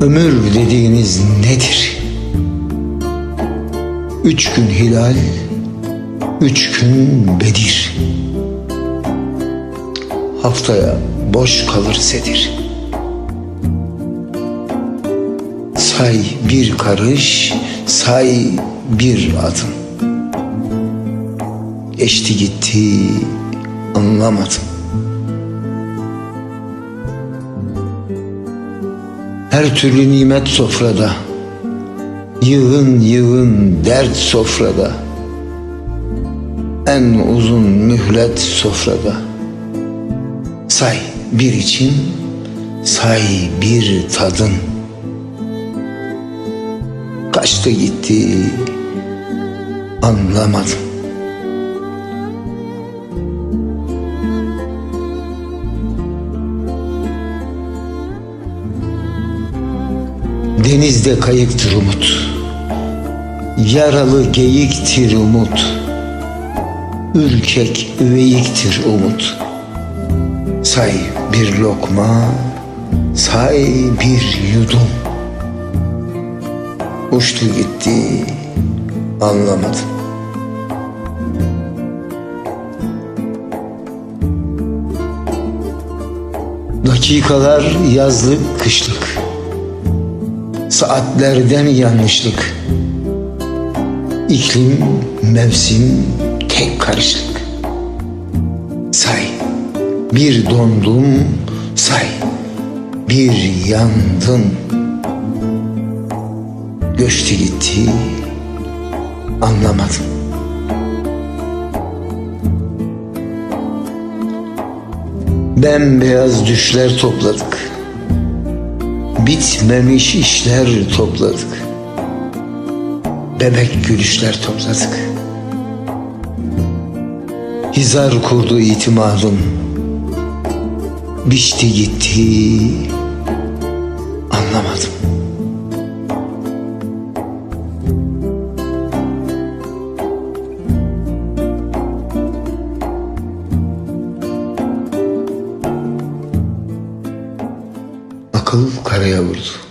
Ömür dediğiniz nedir? Üç gün hilal, üç gün bedir. Haftaya boş kalır sedir. Say bir karış, say bir adım. Geçti gitti, anlamadım. Her türlü nimet sofrada, yığın yığın dert sofrada, en uzun mühlet sofrada. Say bir için, say bir tadın. Kaçtı gitti, anlamadım. Denizde kayıktır umut. Yaralı geyiktir umut. Ürkek üveyiktir umut. Say bir lokma, say bir yudum. Uçtu gitti, anlamadım. Dakikalar yazlık kışlık. Saatlerden yanlışlık. İklim, mevsim, tek karışlık. Say, bir dondum, say, bir yandım. Göçtü gitti, anlamadım. Bembeyaz düşler topladık. Bitmemiş işler topladık. Bebek gülüşler topladık. Hizar kurdu itimadım. Biçti gitti. Anlamadım. Akıl karaya vurdu.